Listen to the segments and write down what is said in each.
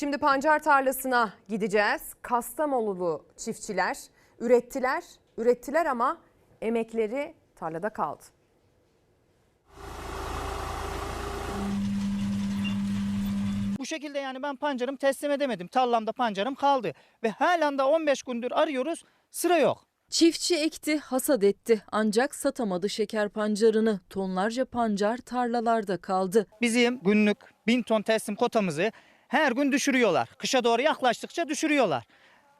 Şimdi pancar tarlasına gideceğiz. Kastamonulu çiftçiler ürettiler, ürettiler ama emekleri tarlada kaldı. Bu şekilde yani ben pancarımı teslim edemedim. Tarlamda pancarım kaldı. Ve halen de 15 gündür arıyoruz sıra yok. Çiftçi ekti, hasat etti ancak satamadı şeker pancarını. Tonlarca pancar tarlalarda kaldı. Bizim günlük 1000 ton teslim kotamızı her gün düşürüyorlar. Kışa doğru yaklaştıkça düşürüyorlar.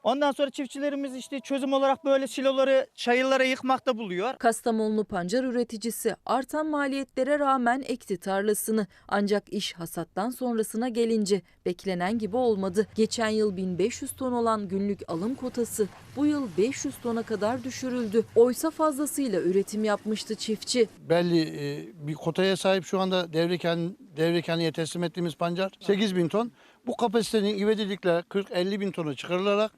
Ondan sonra çiftçilerimiz işte çözüm olarak böyle siloları, çayırlara yıkmakta buluyor. Kastamonlu pancar üreticisi artan maliyetlere rağmen ekti tarlasını. Ancak iş hasattan sonrasına gelince beklenen gibi olmadı. Geçen yıl 1500 ton olan günlük alım kotası bu yıl 500 tona kadar düşürüldü. Oysa fazlasıyla üretim yapmıştı çiftçi. belli e, bir kotaya sahip şu anda Devreken, Devrekeni'ye teslim ettiğimiz pancar 8 bin ton. Bu kapasitenin ivedilikle 40-50 bin tonu çıkarılarak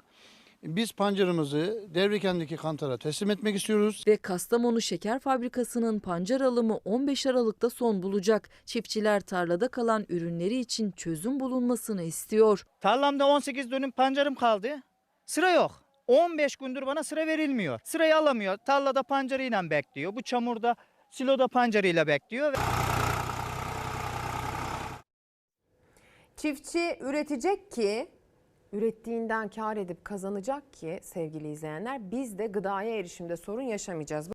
biz pancarımızı Devreken'deki kantara teslim etmek istiyoruz. Ve Kastamonu Şeker Fabrikası'nın pancar alımı 15 Aralık'ta son bulacak. Çiftçiler tarlada kalan ürünleri için çözüm bulunmasını istiyor. Tarlamda 18 dönüm pancarım kaldı. Sıra yok. 15 gündür bana sıra verilmiyor. Sırayı alamıyor. Tarlada pancarıyla bekliyor. Bu çamurda siloda pancarıyla bekliyor. Çiftçi üretecek ki ürettiğinden kar edip kazanacak ki sevgili izleyenler biz de gıdaya erişimde sorun yaşamayacağız.